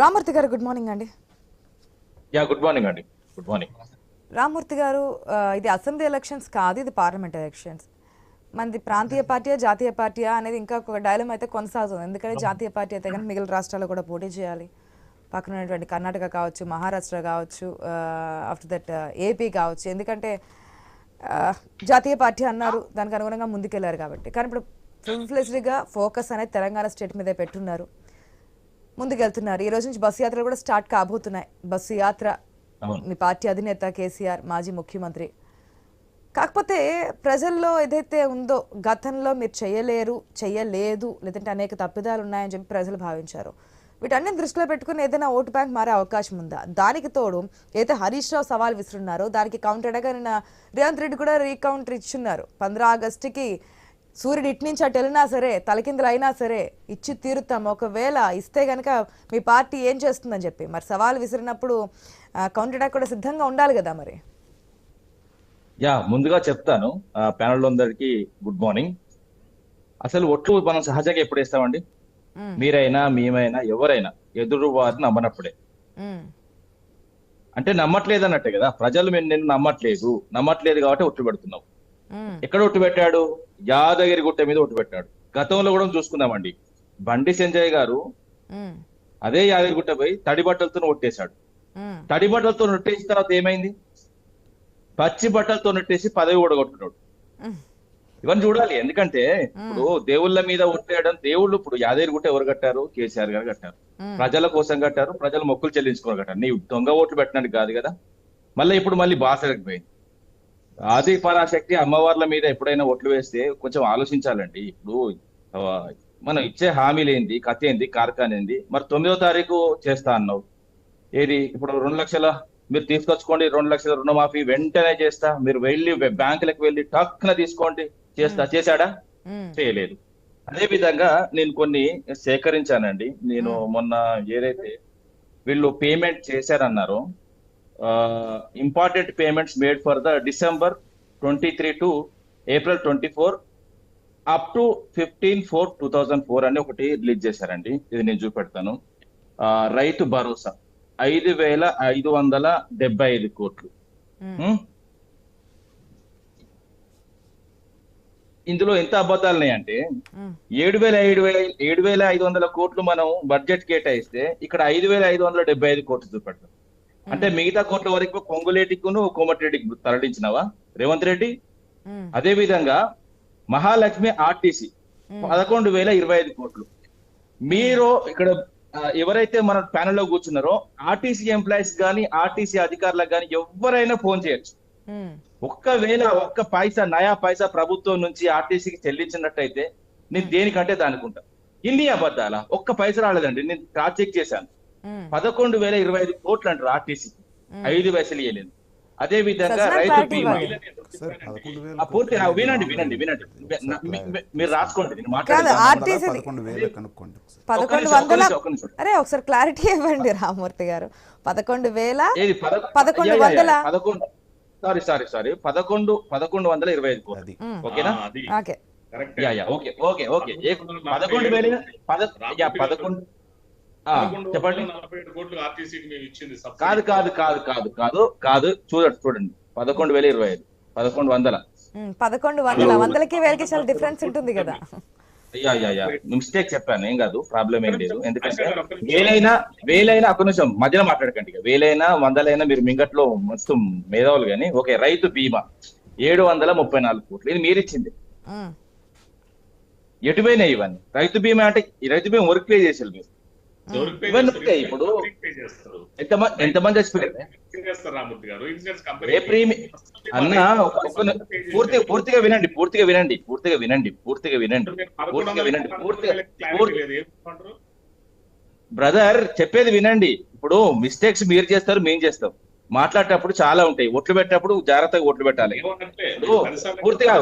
Ramurthy garu good morning అండి. Yeah good morning అండి. Good morning Ramurthy garu ఇది అసెంబ్లీ ఎలక్షన్స్ కాదు ఇది పార్లమెంట్ ఎలక్షన్స్. మనది ప్రాంతీయ పార్టీయా జాతీయ పార్టీయా అనేది ఇంకా ఒక డైలమ్ అయితే కొనసాగుతుంది. ఎందుకంటే జాతీయ పార్టీ అయితే కనుక మిగిలిన రాష్ట్రాల్లో కూడా పోటీ చేయాలి. పక్కన ఉన్నటువంటి కర్ణాటక కావచ్చు మహారాష్ట్ర కావచ్చు ఆఫ్టర్ దట్ ఏపీ కావచ్చు. ఎందుకంటే జాతీయ పార్టీ అన్నారు దానికి అనుగుణంగా ముందుకెళ్ళారు కాబట్టి. కానీ ఇప్పుడు ఫుల్ ఫ్లెజ్డ్గా ఫోకస్ అనేది తెలంగాణ స్టేట్ మీదే పెట్టున్నారు. ముందుకెళ్తున్నారు. ఈ రోజు నుంచి బస్సు యాత్రలు కూడా స్టార్ట్ కాబోతున్నాయి. బస్సు యాత్ర. మీ పార్టీ అధినేత కేసీఆర్ మాజీ ముఖ్యమంత్రి. కాకపోతే ప్రజల్లో ఏదైతే ఉందో గతంలో మీరు చేయలేరు చేయలేదు లేదంటే అనేక తప్పిదాలు ఉన్నాయని చెప్పి ప్రజలు భావించారు. వీటన్నిటిని దృష్టిలో పెట్టుకుని ఏదైనా ఓటు బ్యాంక్ మారే అవకాశం ఉందా? దానికి తోడు ఏదైతే హరీష్ రావు సవాల్ విసురున్నారో దానికి కౌంటర్గా నిన్న రేవంత్ రెడ్డి కూడా రీకౌంటర్ ఇచ్చున్నారు. పంద్రా ఆగస్టుకి సూర్యుడు ఇటు నుంచి అటు వెళ్ళినా సరే తలకిందులు అయినా సరే ఇచ్చి తీరుతాం. ఒకవేళ ఇస్తే గనక మీ పార్టీ ఏం చేస్తుందని చెప్పి. మరి సవాల్ విసిరినప్పుడు కౌంటర్ అటాక్ కూడా సిద్ధంగా ఉండాలి కదా మరి? యా ముందుగా చెప్తాను. ప్యానల్ అందరికి గుడ్ మార్నింగ్. అసలు ఒట్లు మనం సహజంగా ఎప్పుడు వేస్తామండి. మీరైనా మేమైనా ఎవరైనా ఎదురు వారిని నమ్మనప్పుడే. మ్మ్. అంటే నమ్మట్లేదు అన్నట్టే కదా. ప్రజలు నిన్ను నమ్మట్లేదు. నమ్మట్లేదు కాబట్టి ఒట్టు పెడుతున్నాం మ్మ్. ఎక్కడ ఒట్టు పెట్టాడు? యాదగిరి గుట్ట మీద ఒట్టు పెట్టాడు గతంలో కూడా చూసుకుందామండి. బండి సంజయ్ గారు. అదే యాదగిరి గుట్ట పోయి తడి బట్టలతో ఒట్టేశాడు. తడి బట్టలతో నొట్టేసిన తర్వాత ఏమైంది? పచ్చి బట్టలతో నొట్టేసి పదవి ఓడగొట్టున్నాడు మ్మ్. ఇవన్నీ చూడాలి. ఎందుకంటే ఇప్పుడు దేవుళ్ళ మీద ఒట్టేయడం దేవుళ్ళు ఇప్పుడు యాదగిరి గుట్ట ఎవరు కట్టారు? కేసీఆర్ గారు కట్టారు. ప్రజల కోసం కట్టారు ప్రజలు మొక్కులు చెల్లించుకోవాలి కట్టారు. నీవు దొంగ ఓట్లు పెట్టినట్టు కాదు కదా. మళ్ళీ ఇప్పుడు మళ్ళీ బాసరకు పోయింది. ఆది పరాశక్తి అమ్మవార్ల మీద ఎప్పుడైనా ఓట్లు వేస్తే కొంచెం ఆలోచించాలండి. ఇప్పుడు మనం ఇచ్చే హామీలు ఏంది కథ ఏంది కార్ఖాన్ ఏంది మరి తొమ్మిదో తారీఖు చేస్తా అన్నావు. ఏది? ఇప్పుడు రెండు లక్షల మీరు తీసుకొచ్చుకోండి రెండు లక్షల రుణమాఫీ వెంటనే చేస్తా. మీరు వెళ్ళి బ్యాంకులకు వెళ్ళి టక్కున తీసుకోండి. చేస్తా. చేశాడా. చేయలేదు. అదే విధంగా నేను కొన్ని సేకరించానండి. నేను మొన్న ఏదైతే వీళ్ళు payment చేశారన్నారో important payments made for the December twenty three to April twenty four up to fifteen four two thousand four అని ఒకటి రిలీజ్ చేశారండి ఇది నేను చూపెడతాను రైతు భరోసా ఐదు వేల ఐదు వందల డెబ్బై ఐదు కోట్లు మ్మ్. హ్మ్? ఇందులో ఎంత అబద్ధాలు ఉన్నాయంటే మ్మ్. ఏడు వేల ఏడు వేల ఏడు వేల ఐదు వందల కోట్లు మనం బడ్జెట్ కేటాయిస్తే ఇక్కడ ఐదు వేల ఐదు వందల డెబ్బై ఐదు కోట్లు చూపెడతాం అంటే మిగతా కోట్ల వరకు కొంగులేటికును కోమటిరెడ్డికి తరలించినావా? రేవంత్ రెడ్డి. అదే విధంగా మహాలక్ష్మి ఆర్టీసీ పదకొండు వేల ఇరవై ఐదు కోట్లు. మీరు ఇక్కడ ఎవరైతే మన ప్యానెల్లో కూర్చున్నారో ఆర్టీసీ ఎంప్లాయీస్ కానీ ఆర్టీసీ అధికారులకు కానీ ఎవరైనా ఫోన్ చేయొచ్చు. ఒక్కవేళ ఒక్క పైసా నయా పైసా ప్రభుత్వం నుంచి ఆర్టీసీకి చెల్లించినట్టయితే నేను దేనికంటే దానికుంటా. ఇన్ని అబద్ధాలా? ఒక్క పైసా రాలేదండి. నేను క్రాస్ చెక్ చేశాను. పదకొండు వేల ఇరవై ఐదు కోట్లు అంటారు ఆర్టీసీ. ఐదు పైసలు ఇవ్వలేదు అదే విధంగా రైతు బీమా పూర్తి వినండి వినండి వినండి. మీరు రాసుకోండి పదకొండు వందల. అరే ఒకసారి క్లారిటీ ఇవ్వండి రామూర్తి గారు. పదకొండు వేల పదకొండు వందల? పదకొండు సారీ సారీ సారీ. పదకొండు పదకొండు వందల ఇరవై ఐదు కోట్లు. ఓకేనా? Okay. Correct yeah yeah okay okay okay. పదకొండు వేల పదకొండు చెప్పండి. నలభై ఏడు కోట్లు ఆర్టీసీకి మేము ఇచ్చింది సబ్సిడీ. కాదు కాదు కాదు కాదు కాదు కాదు. చూడండి చూడండి. పదకొండు వేల ఇరవై ఐదు. పదకొండు వందల. పదకొండు వందల. వందలకి వేలకి చాలా డిఫరెన్స్ ఉంటుంది కదా. యా యా యా మిస్టేక్ చెప్పాను. ఏం కాదు. ప్రాబ్లం ఏం లేదు. ఎందుకంటే వేలైనా వేలైనా ఒక నిమిషం. మధ్యలో మాట్లాడకండి ఇక. వేలైనా వందలైనా మీరు మింగట్లో మొత్తం మేధావులు కానీ ఓకే రైతు బీమా. ఏడు వందల ముప్పై నాలుగు కోట్లు. ఇది మీరు ఇచ్చింది. ఎటుపోయినాయి ఇవన్నీ రైతు బీమా అంటే ఈ రైతు బీమా వర్క్ పే చేసారు మీరు. ఇప్పుడు. pay చేస్తారు? ఎంతమంది ఎంతమంది చచ్చిపోయారు గారు? ఇన్సూరెన్స్ కంపెనీ అన్న పూర్తిగా పూర్తిగా వినండి పూర్తిగా వినండి పూర్తిగా వినండి పూర్తిగా వినండి పూర్తిగా వినండి పూర్తిగా బ్రదర్ చెప్పేది వినండి. ఇప్పుడు మిస్టేక్స్ మీరు చేస్తారు మేము చేస్తాం. మాట్లాడేటప్పుడు చాలా ఉంటాయి. ఒట్లు పెట్టేటప్పుడు జాగ్రత్తగా ఒట్లు పెట్టాలి. ఓ, పూర్తిగా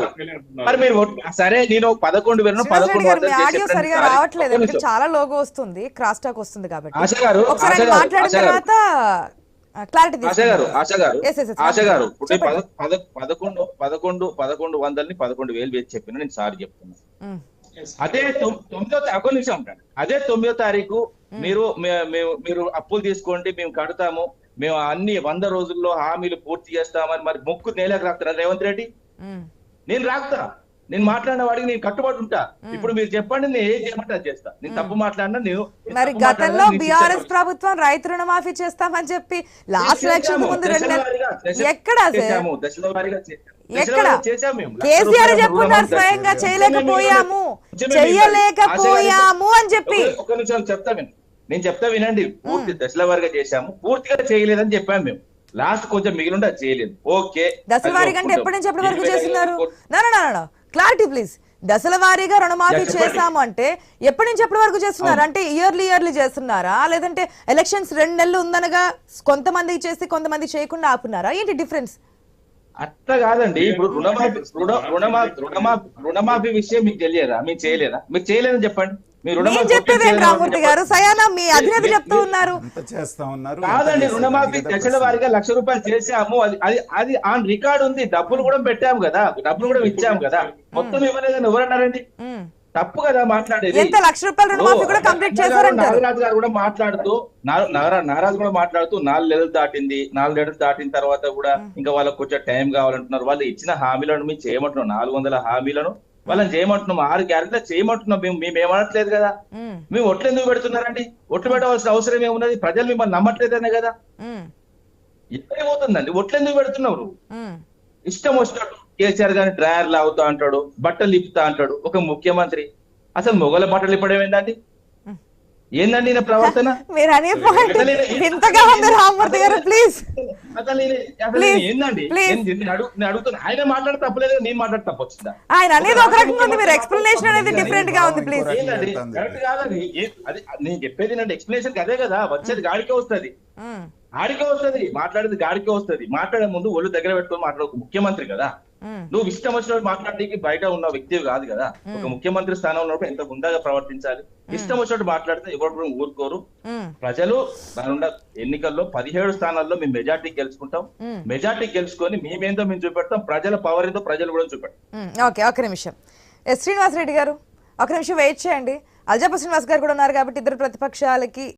మరి మీరు సరే నేను పదకొండు వేలను పదకొండు. రావట్లేదు. చాలా లోగో వస్తుంది. క్రాస్ టాక్ వస్తుంది కాబట్టి. ఆశ గారు తర్వాత క్లారిటీ ఆశ గారు ఆశ గారు. ఆశ గారు ఇప్పుడు పదకొండు పదకొండు పదకొండు వందలని పదకొండు వేలు వేసి చెప్పిన నేను సారీ చెప్తున్నా. అదే తొమ్- తొమ్మిదో ఒక నిమిషం ఉంటాను అదే తొమ్మిదో తారీఖు మీరు మీరు అప్పులు తీసుకోండి మేము కడతాము. మేము అన్ని వంద రోజుల్లో హామీలు పూర్తి చేస్తామని మరి మొక్కు నేలకు రాస్తారా రేవంత్ రెడ్డి? నేను రాస్తా నేను మాట్లాడిన వాడికి నేను కట్టుబడి ఉంటా. ఇప్పుడు మీరు చెప్పండి నేను ఏం చేయమంటే అది చేస్తా. నేను తప్పు మాట్లాడినా నేను నేను మరి గతంలో నేను బీఆర్ఎస్ ప్రభుత్వం రైతు రుణమాఫీ చేస్తామని చెప్పి లాస్ట్. ఎలక్షన్ ముందు ఎక్కడ ఎక్కడ? కేసీఆర్ చెప్పున్నారు స్వయంగా. చేయలేకపోయాము. చెయ్యలేకపోయాము అని చెప్పి ఒక- నిమిషం చెప్తా విను నేను చెప్తా వినండి పూర్తి దశల వారీగా చేశాము. పూర్తిగా చేయలేదని చెప్పాము మేము. లాస్ట్ కొంచెం మిగిలిండి అది చేయలేదు. ఓకే దశల ఒప్పుకుంటాం. ఎప్పటి నుంచి ఎప్పటి వరకు చేస్తున్నారు? క్లారిటీ ప్లీజ్ దశల వారీగా రుణమాఫీ. చేస్తాము అంటే ఎప్పటి నుంచి ఎప్పటి వరకు చేస్తున్నారు? అంటే ఇయర్లీ ఇయర్లీ చేస్తున్నారా? లేదంటే ఎలక్షన్స్ రెండు నెలలు ఉందనగా కొంతమందికి చేసి కొంతమంది చేయకుండా ఆపున్నారా? ఏంటి డిఫరెన్స్ అట్లా కాదండి. ఇప్పుడు రుణమాఫీ రుణ రుణమాఫీ రుణమాఫీ విషయం మీకు తెలియదా? మీకు చేయలేదా? మీరు చేయలేదని చెప్పండి. మీరు నేను రుణమాఫీ చెప్పేది ఏంటి రామూర్తి గారు? సయానా మీ అధినేత చెప్తూ ఉన్నారు. ఎంత చేస్తా ఉన్నారు? కాదండి రుణమాఫీ? దశల వారీగా లక్ష రూపాయలు చేసాము అది అది అది ఆన్ రికార్డ్ ఉంది. డబ్బులు కూడా పెట్టాము కదా. డబ్బులు కూడా ఇచ్చాము కదా. మొత్తం ఇవ్వలేదని ఎవరన్నారండి. తప్పు కదా మాట్లాడేది. ఎంత లక్ష రూపాయల రుణమాఫీ కూడా కంప్లీట్ చేశారంటారు నాగరాజు గారు కూడా మాట్లాడుతూ నాగరాజు కూడా మాట్లాడుతూ నాలుగు నెలలు దాటింది. నాలుగు నెలలు దాటిన తర్వాత కూడా ఇంకా వాళ్ళకి కొంచెం టైం కావాలంటున్నారు. వాళ్ళు ఇచ్చిన హామీలను మేము చేయమంటున్నాం నాలుగు వందల హామీలను వాళ్ళని చేయమంటున్నాం ఆరు గ్యారెంటీలు చేయమంటున్నాం మేము మేము ఏమనట్లేదు కదా. మేము. ఒట్లు ఎందుకు పెడుతున్నారండి? ఒట్లు పెట్టవలసిన అవసరం ఏమున్నది? ప్రజలు మిమ్మల్ని నమ్మట్లేదనే కదా. ఉమ్, ఎక్కడికి పోతుందండి. ఒట్లు ఎందుకు పెడుతున్నారు? ఉమ్, ఇష్టం వచ్చినట్టు కేసీఆర్ గారిని డ్రాయర్ లాగుతా అంటాడు బట్టలు ఇప్పుతా అంటాడు ఒక ముఖ్యమంత్రి. అసలు మొగల బట్టలు ఇప్పడం ఏంటండి ఏందండి ప్రవర్తన? మీరు అనే పాయింట్ ఇంతగా ఉంది రామూర్తి గారు ప్లీజ్ ఆయన మాట్లాడితే తప్పలేదు నేను మాట్లాడితే తప్పొచ్చిందా? ఆయన అనేది ఒక రకంగా ఉంది మీరు ఎక్స్ప్లెనేషన్ అనేది డిఫరెంట్గా ఉంది ప్లీజ్ నేను చెప్పేది అంటే ఎక్స్ప్లెనేషన్ అదే కదా వచ్చేది గాడికే వస్తది. ఆడికే వస్తది. మాట్లాడేది గాడికే వస్తది. మాట్లాడే ముందు ఒళ్ళు దగ్గర పెట్టుకొని మాట్లాడు ముఖ్యమంత్రి కదా. నువ్వు ఇష్టం వచ్చినట్టు మాట్లాడడానికి బయట ఉన్న వ్యక్తి కాదు కదా. ఒక ముఖ్యమంత్రి స్థానంలో ఉన్నప్పుడు ఎంత గుండాగా ప్రవర్తించాలి? ఇష్టం వచ్చినట్టు మాట్లాడితే ఎవరు ఊరుకోరు? ప్రజలు దానిన్న ఎన్నికల్లో పదిహేడు స్థానాల్లో మేము మెజార్టీ గెలుచుకుంటాం. మెజార్టీ గెలుచుకొని మేమేందో మేము చూపెడతాం. ప్రజల పవర్ ఏందో ప్రజలు కూడా చూపెడతాం ఓకే ఒక నిమిషం. ఎస్ శ్రీనివాస్ రెడ్డి గారు ఒక నిమిషం వెయిట్ చేయండి. అల్జాప శ్రీనివాస్ గారు కూడా ఉన్నారు కాబట్టి ఇద్దరు ప్రతిపక్షాలకి